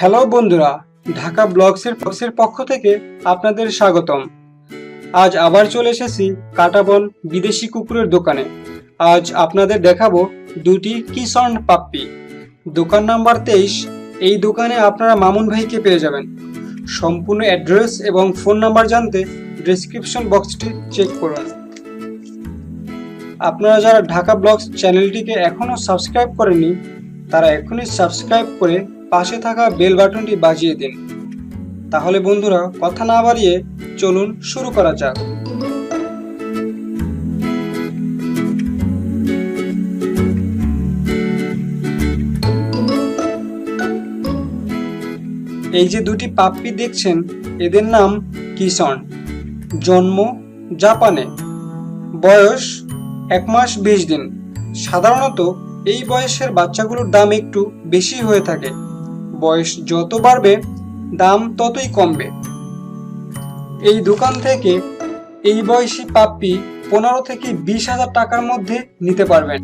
Hello বন্ধুরা, ঢাকা ব্লগসের ব্লগসের পক্ষ থেকে আপনাদের স্বাগতম। আজ আবার চলে এসেছি কাটাবন বিদেশি কুকুরের দোকানে। আজ আপনাদের দেখাবো দুটি কিসন পাপ্পি। দোকান নাম্বার তেইশ, এই দোকানে আপনারা মামুন ভাইকে পেয়ে যাবেন। সম্পূর্ণ অ্যাড্রেস এবং ফোন নাম্বার জানতে ডেসক্রিপশন বক্সটি চেক করুন। আপনারা যারা ঢাকা ব্লগস চ্যানেলটিকে এখনও সাবস্ক্রাইব করেননি, তারা এখনই সাবস্ক্রাইব করে পাশে থাকা বেল বাটনটি বাজিয়ে দিন। তাহলে বন্ধুরা, কথা না বাড়িয়ে চলুন শুরু করা যাক। এই যে দুটি পাপ্পি দেখছেন, এদের নাম কিসন জন্ম জাপানে। বয়স এক মাস বিশ দিন। সাধারণত এই বয়সের বাচ্চাগুলোর দাম একটু বেশি হয়ে থাকে। বয়স যত বাড়বে, দাম ততই কমবে। এই দোকান থেকে এই বয়সী পাপ্পি পনেরো থেকে বিশ হাজার টাকার মধ্যে নিতে পারবেন।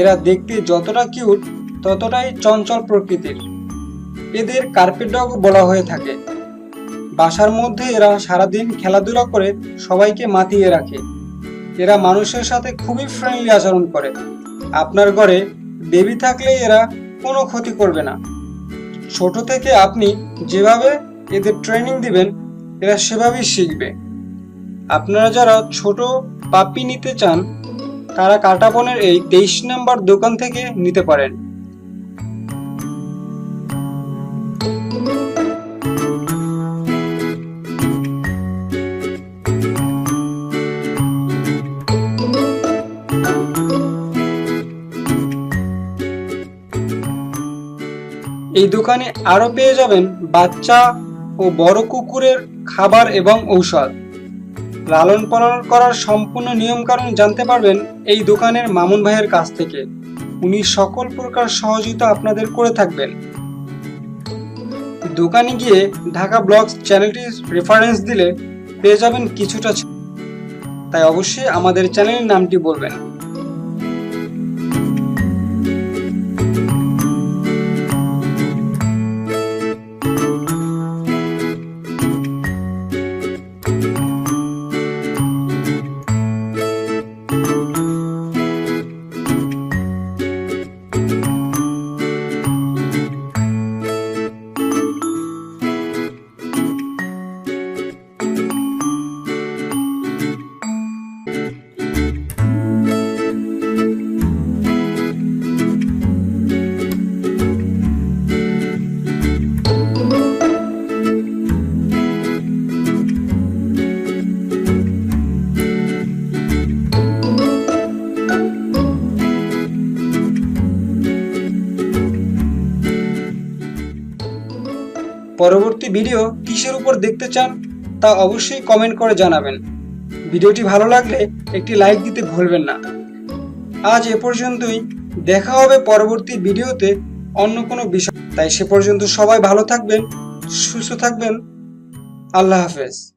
এরা দেখতে যতটা কিউট ততটাই চঞ্চল প্রকৃতির। এদের কার্পেট ডগ বলা হয়ে থাকে। বাসার মধ্যে এরা সারাদিন খেলাধুলা করে সবাইকে মাতিয়ে রাখে। এরা মানুষের সাথে খুবই ফ্রেন্ডলি আচরণ করে। আপনার ঘরে বেবি থাকলে এরা কোনো ক্ষতি করবে না। ছোট থেকে আপনি যেভাবে এদের ট্রেনিং দিবেন, এরা সেভাবেই শিখবে। আপনারা যারা ছোট পাপি নিতে চান, তারা কাটাপনের এই তেইশ নাম্বার দোকান থেকে নিতে পারেন। এই দোকানে আরও পেয়ে যাবেন বাচ্চা ও বড় কুকুরের খাবার এবং ঔষধ। লালন পালন করার সম্পূর্ণ নিয়মকানুন জানতে পারবেন এই দোকানের মামুন ভাইয়ের কাছ থেকে। উনি সকল প্রকার সহযোগিতা আপনাদের করে থাকবেন। দোকানে গিয়ে ঢাকা ব্লগস চ্যানেলটির রেফারেন্স দিলে পেয়ে যাবেন কিছুটা তাই অবশ্যই আমাদের চ্যানেলের নামটি বলবেন। পরবর্তী ভিডিও কিসের উপর দেখতে চান তা অবশ্যই কমেন্ট করে জানাবেন। ভিডিওটি ভালো লাগলে একটি লাইক দিতে ভুলবেন না। আজ এ পর্যন্তই। দেখা হবে পরবর্তী ভিডিওতে অন্য কোনো বিষয়। তাই সে পর্যন্ত সবাই ভালো থাকবেন, সুস্থ থাকবেন। আল্লাহ হাফেজ।